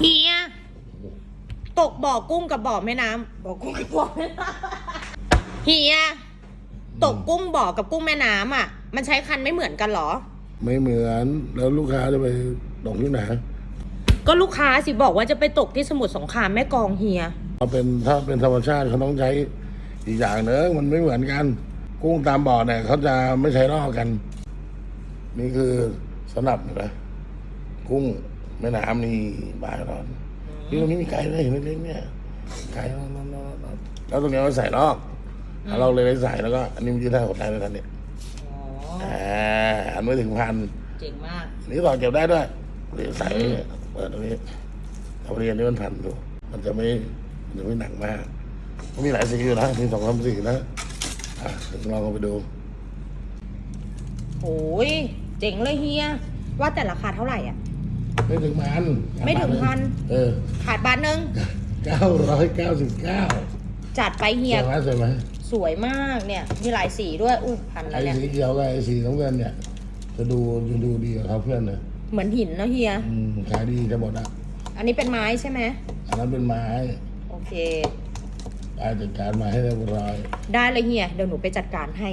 เฮีย ตกบ่อกุ้งกับบ่อแม่น้ำบ่อกุ้งกับบ่อแม่น้ำเฮีย ตกกุ้งบ่อกับกุ้งแม่น้ำอะ มันใช้คันไม่เหมือนกันเหรอ ไม่เหมือนแล้วลูกค้าจะไปตกที่ไหนก็ลูกค้าสิบอกว่าจะไปตกที่สมุทรสงครามแม่กลองเฮีย เอาเป็นถ้าเป็นธรรมชาติเขาต้องใช้อีกอย่างเนอะมันไม่เหมือนกัน กุ้งตามบ่อเนี่ยเขาจะไม่ใช้ล่อกัน นี่คือสนับเห็นไหมกุ้ง แม่น้ำนี่บายร้อนนี่ตรงนี้มีไก่ด้วยเห็นเล็กๆเนี่ยไก่ร้อนๆๆๆแล้วตรงนี้เราใส่ลอกเราเลยได้ใส่แล้วก็อันนี้มันยืดได้หดได้เลยทันเนี่ยอ๋ออ่าอันไม่ถึงพันเจ๋งมากนี่ต่อเก็บได้ด้วยเดี๋ยวใส่ไว้เนี่ยเปิดตรงนี้เอาเรียนนี่มันพันอยู่มันจะไม่มันจะไม่หนักมากมันมีหลายสีอยู่นะมีสองสามสีนะอะเดี๋ยวลองเอาไปดูโอ้ยเจ๋งเลยเฮียว่าแต่ราคาเท่าไหร่อะ ไม่ถึงพันไม่ถึงพันเออ ขาดบาทนึงเก้าร้อยเก้าสิบเก้าจัดไปเฮีเห็ยนไหมสวยไหมสวยมากเนี่ย มีหลายสีด้วยอุ้ยพันแล้ไอ้วเนี่ยสีเขียวกับไอ้สีน้ำเงินเนี่ย จะดูจะดูดีกว่าเขาเพื่อนเลยเหมือนหินนะเฮียอืมขายดีจะหมดอะอันนี้เป็นไม้ใช่ไหมอันนั้นเป็นไม้โอเคปลายจัดการมาให้เรียบร้อย ได้เลยเฮียเดี๋ยวหนูไปจัดการให้